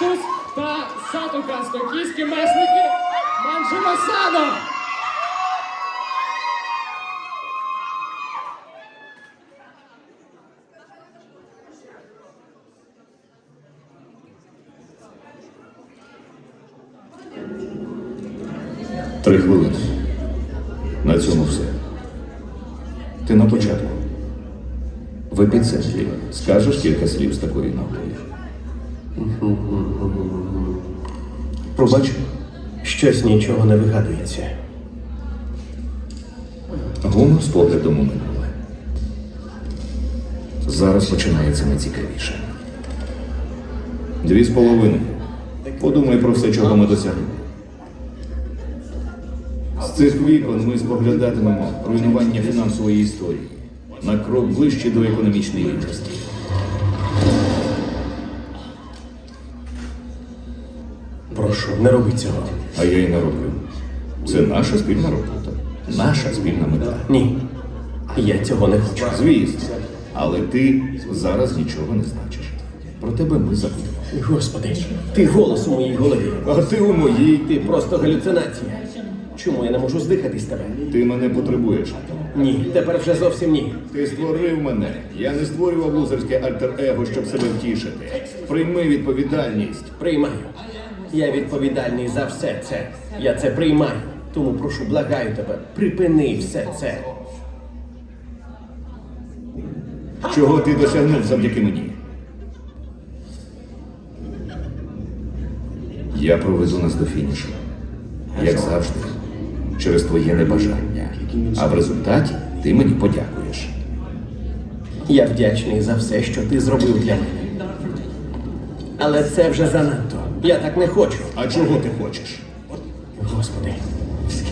Кактус та Сатука з токійські месники Манджима Садо. Три хвилини. На цьому все. Ти на початку. В епіцентрі скажеш кілька слів з такої нагоди. Пробач, щось нічого не вигадується. Гумор з поглядом у минуле. Зараз починається найцікавіше. Дві з половиною. Подумай про все, чого ми досягли. З цих вікон ми споглядатимемо руйнування фінансової історії на крок ближче до економічної рівності. Прошу, не роби цього. А я і не роблю. Це наша спільна робота, наша спільна мета. Ні. Я цього не хочу. Звісно, але ти зараз нічого не значиш. Про тебе ми забудемо. Господи, ти голос у моїй голові. А ти у моїй. Ти просто галюцинація. Чому я не можу здихатись тебе? Ти мене потребуєш. Ні, тепер вже зовсім ні. Ти створив мене. Я не створював лузерське альтер-его, щоб себе втішити. Прийми відповідальність. Приймаю. Я відповідальний за все це. Я це приймаю. Тому прошу, благаю тебе, припини все це. Чого ти досягнув завдяки мені? Я проведу нас до фінішу. Як завжди, через твоє небажання. А в результаті ти мені подякуєш. Я вдячний за все, що ти зробив для мене. Але це вже занадто. Я так не хочу. А чого ти хочеш? Господи,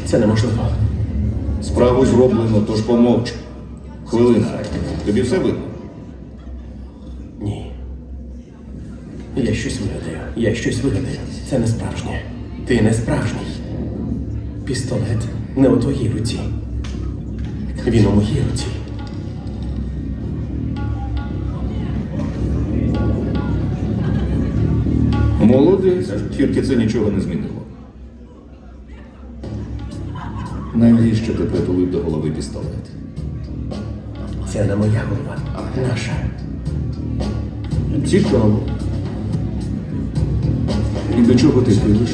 це неможливо. Справу зроблено, тож помовч. Хвилина. Тобі все видно? Ні. Я щось вигадаю. Я щось вигадаю. Це не справжнє. Ти не справжній. Пістолет не у твоїй руці. Він у моїй руці. Молодець, тільки це нічого не змінило. Навіщо ти притулив до голови пістолет? Це не моя голова, а наша. Цікаво. І до чого ти прийдеш?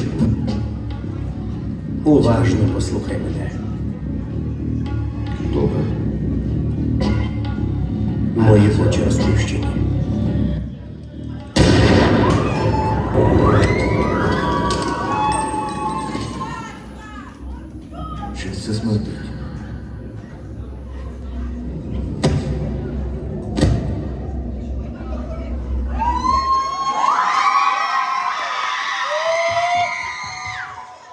Уважно послухай мене. Добре. Мої очі розплющені.